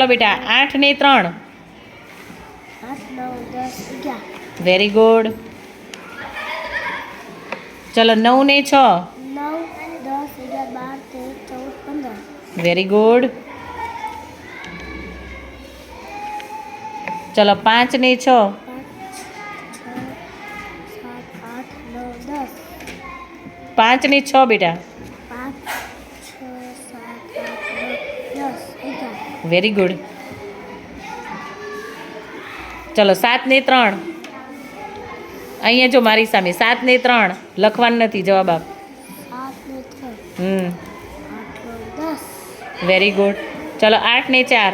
ચલો બેટા આઠ ને ત્રણ આઠ નવ દસ અગિયાર વેરી ગુડ ચલો નવ ને છ નવ દસ અગિયાર બાર તેર ચૌદ પંદર વેરી ગુડ ચલો પાંચ ને છ પાંચ છ સાત આઠ નવ દસ પાંચ ને છ બેટા પાંચ છ સાત આઠ નવ દસ અગિયાર વેરી ગુડ ચલો સાત ને ત્રણ. અહીંયા જો મારી સામે સાત ને ત્રણ. લખવાનું નથી જવાબ આપ. હમ. વેરી ગુડ ચલો આઠ ને ચાર.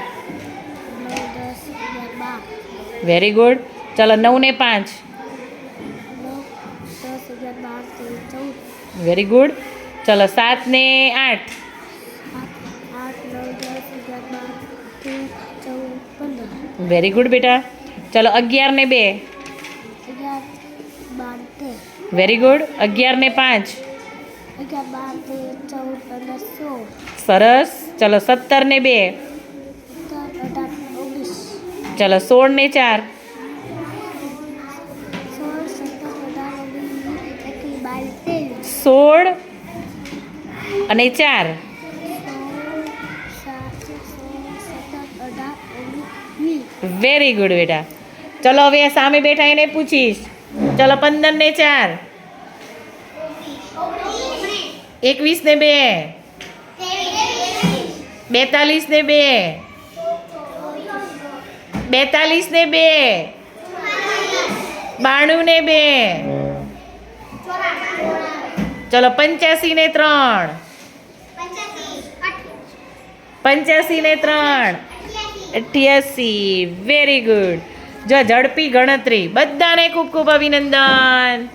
વેરી ગુડ ચલો નવ ને પાંચ. વેરી ગુડ ચલો સાત ને આઠ. વેરી ગુડ બેટા. ચલો અગિયાર ને બે. વેરી ગુડ અગિયાર ને પાંચ. સરસ. ચલો સત્તર ને બે. ચલો સોળ ને ચાર. સોળ અને અઢાર વેરી ગુડ બેટા. ચલો હવે સામે બેઠા એને પૂછીશ. ચલો પંદર ને ચાર. એકવીસ ને બે. બેતાલીસ ને બે. બેતાલીસ ને બે. બાણું ને બે. ચલો પંચ્યાસી ને ત્રણ. પંચ્યાસી ને ત્રણ. અઠ્યાસી વેરી ગુડ જો ઝડપી ગણતરી બધાને ખૂબ ખૂબ અભિનંદન.